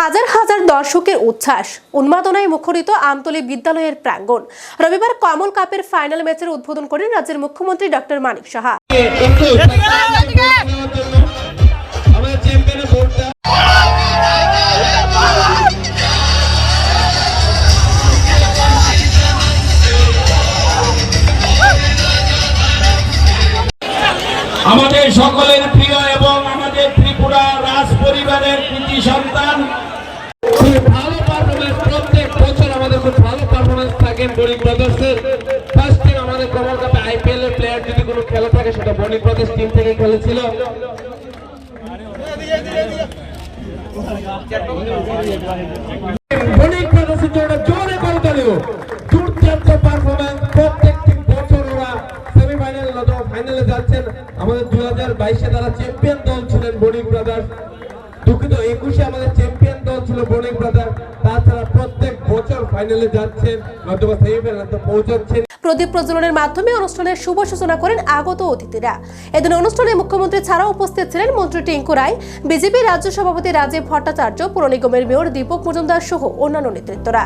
হাজার হাজার দর্শকের উচ্ছ্বাস। উন্মাদনায় মুখরিত আমতলী বিদ্যালয়ের প্রাঙ্গণ। রবিবার কমল কাপের ফাইনাল ম্যাচের উদ্বোধন করেন রাজ্যের মুখ্যমন্ত্রী ডক্টর মানিক সাহা। আমাদের চ্যাম্পিয়নের পরিবারের সন্তান? ভালো পারফরমেন্স প্রত্যেক বছর আমাদের খুব ভালো পারফরমেন্স থাকে বণিক ব্রাদার্সের। ফার্স্ট টিম আমাদের কমল আইপিএল এর প্লেয়ার যদি কোনো খেলা থাকে, সেটা বণিক ব্রাদার্স টিম থেকে খেলেছিল। বণিক ব্রাদার্সের জন্য জোরে করে তালিও দুর্দান্ত পারফরমেন্স প্রত্যেকটি বছর ওরা সেমিফাইনাল ফাইনালে যাচ্ছেন। আমাদের দুই হাজার বাইশে তারা চ্যাম্পিয়ন দল ছিলেন বণিক ব্রাদার্স দুঃখিত, একুশে আমাদের চ্যাম্পিয়ন দল ছিল বোনিক ব্রাদার। তাছাড়া প্রত্যেক বছর ফাইনালে যাচ্ছেন অথবা সেমিফাইনালে পৌঁছাচ্ছেন। প্রদীপ প্রজ্বলনের মাধ্যমে অনুষ্ঠানের শুভ সূচনা করেন আগত অতিথিরা। এদিন অনুষ্ঠানে মুখ্যমন্ত্রী ছাড়াও উপস্থিত ছিলেন মন্ত্রী টিঙ্কু রায়, বিজেপি রাজ্য সভাপতি রাজীব ভট্টাচার্য, পুর নিগমের মেয়র দীপক মজুমদার সহ অন্যান্য নেতৃত্বরা।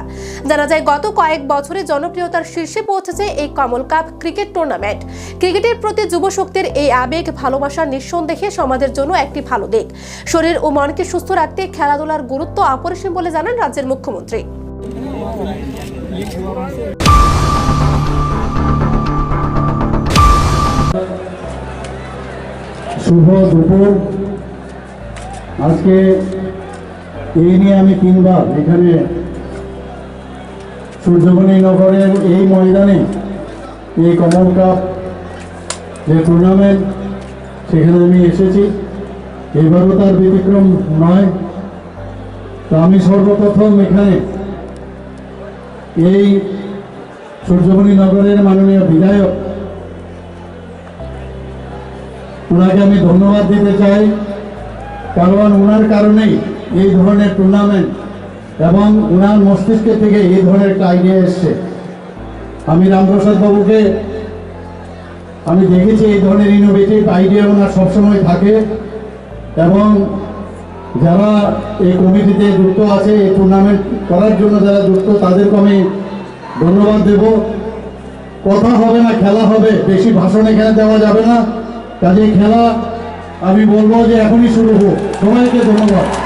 জানা যায়, গত কয়েক বছরে জনপ্রিয়তার শীর্ষে পৌঁছেছে এই কমল কাপ ক্রিকেট টুর্নামেন্ট। ক্রিকেটের প্রতি যুব শক্তির এই আবেগ, ভালোবাসা নিঃসন্দেহে সমাজের জন্য একটি ভালো দিক। শরীর ও মনকে সুস্থ রাখতে খেলাধুলার গুরুত্ব অপরিসীম বলে জানান রাজ্যের মুখ্যমন্ত্রী। শুভ দুপুর। আজকে এই নিয়ে আমি তিনবার এখানে সূর্যমণি নগরের এই ময়দানে এই কমল কাপ যে টুর্নামেন্ট সেখানে আমি এসেছি। এবারও তার ব্যতিক্রম নয়। তা আমি সর্বপ্রথম এখানে এই সূর্যমণি নগরের মাননীয় বিধায়ক ওনাকে আমি ধন্যবাদ দিতে চাই, কারণ ওনার কারণেই এই ধরনের টুর্নামেন্ট এবং ওনার মস্তিষ্ক থেকে এই ধরনের একটা আইডিয়া এসছে। আমি রামপ্রসাদ বাবুকে, আমি দেখেছি এই ধরনের ইনোভেটিভ আইডিয়া ওনার সবসময় থাকে এবং যারা এই কমিটিতে যুক্ত আছে, এই টুর্নামেন্ট করার জন্য যারা যুক্ত, তাদেরকে আমি ধন্যবাদ দেব। কথা হবে না, খেলা হবে, বেশি ভাষণ এখানে দেওয়া যাবে না। কাজে খেলা আমি বলব যে এখনই শুরু হোক। সবাইকে ধন্যবাদ।